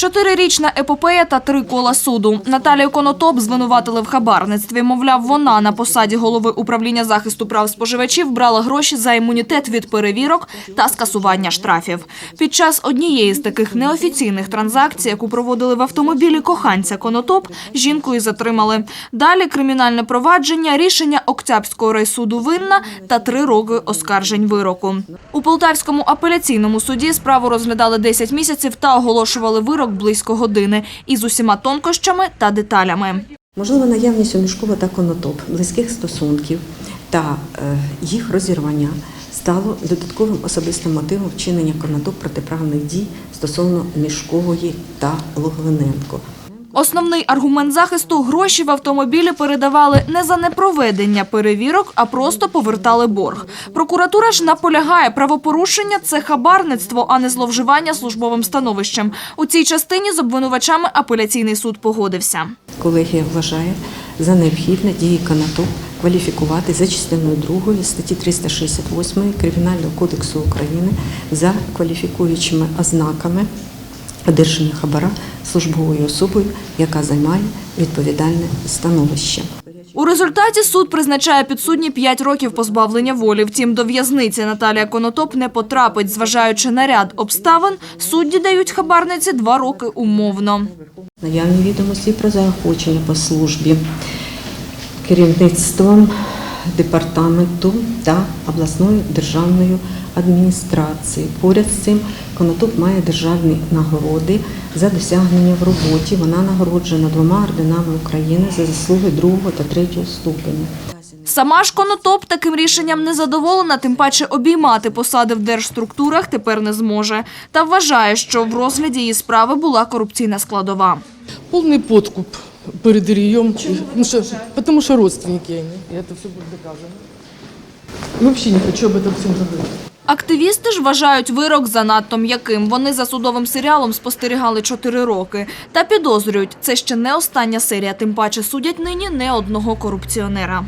Чотирирічна епопея та три кола суду. Наталію Конотоп звинуватили в хабарництві. Мовляв, вона на посаді голови управління захисту прав споживачів брала гроші за імунітет від перевірок та скасування штрафів. Під час однієї з таких неофіційних транзакцій, яку проводили в автомобілі коханця Конотоп, жінку і затримали. Далі кримінальне провадження, рішення Октябрського райсуду винна та три роки оскаржень вироку. У Полтавському апеляційному суді справу розглядали 10 місяців та оголошували вирок близько години із усіма тонкощами та деталями. Можливо, наявність у Мішкова та Конотоп близьких стосунків та е, їх розірвання стало додатковим особистим мотивом вчинення Конотоп протиправних дій стосовно Мішкової та Логвиненко. Основний аргумент захисту – гроші в автомобілі передавали не за непроведення перевірок, а просто повертали борг. Прокуратура ж наполягає, правопорушення – це хабарництво, а не зловживання службовим становищем. У цій частині з обвинувачами апеляційний суд погодився. Колегія вважає за необхідне дії Конотоп кваліфікувати за частиною 2 статті 368 Кримінального кодексу України за кваліфікуючими ознаками одержання хабара службовою особою, яка займає відповідальне становище. У результаті суд призначає підсудні 5 років позбавлення волі. Втім, до в'язниці Наталія Конотоп не потрапить. Зважаючи на ряд обставин, судді дають хабарниці 2 роки умовно. Наявні відомості про заохочення по службі керівництвом департаменту та обласною державною адміністрацією. Поряд з цим Конотоп має державні нагороди за досягнення в роботі. Вона нагороджена двома орденами України за заслуги другого та третього ступеня. Сама ж Конотоп таким рішенням не задоволена, тим паче обіймати посади в держструктурах тепер не зможе. Та вважає, що в розгляді її справи була корупційна складова. Полный подкуп перед Ильем, Ну, что, потому что родственники они, и это все будет доказано. И вообще не хочу об этом всем говорить. Активісти ж вважають вирок занадто м'яким. Вони за судовим серіалом спостерігали чотири роки. Та підозрюють, це ще не остання серія, тим паче судять нині не одного корупціонера.